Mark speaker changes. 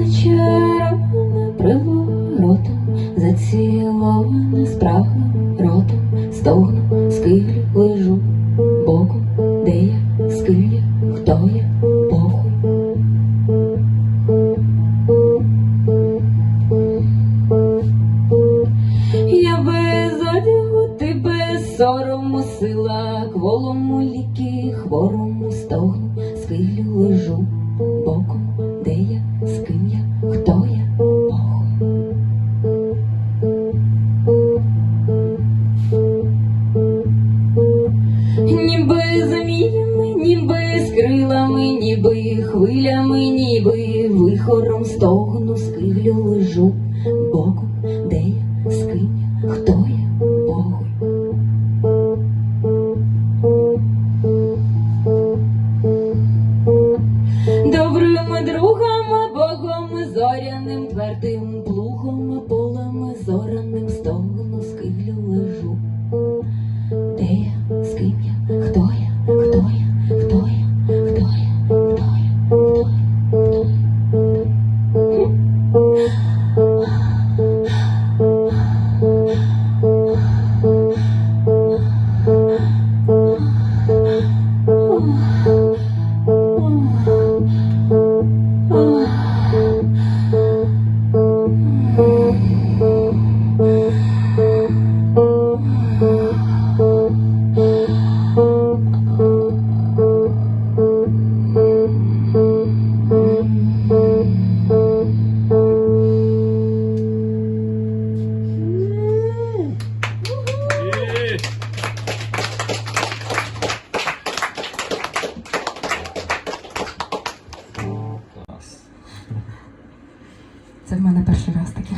Speaker 1: Зачарована приворотом, зацілована спрагну ротом, стогну, скилю, лежу боком, де я, з ким я, хто я, похуй. Я без одягу, ти без сорому, сила кволому ліки, хворому стогну, скилю лежу боком, ніби вихором стогну, скилю лежу боком, де я, з ким я, хто я, похуй. Добрими другами, богом зоряним, твердим плугом, полем зоряним, Це в мене перший раз таке.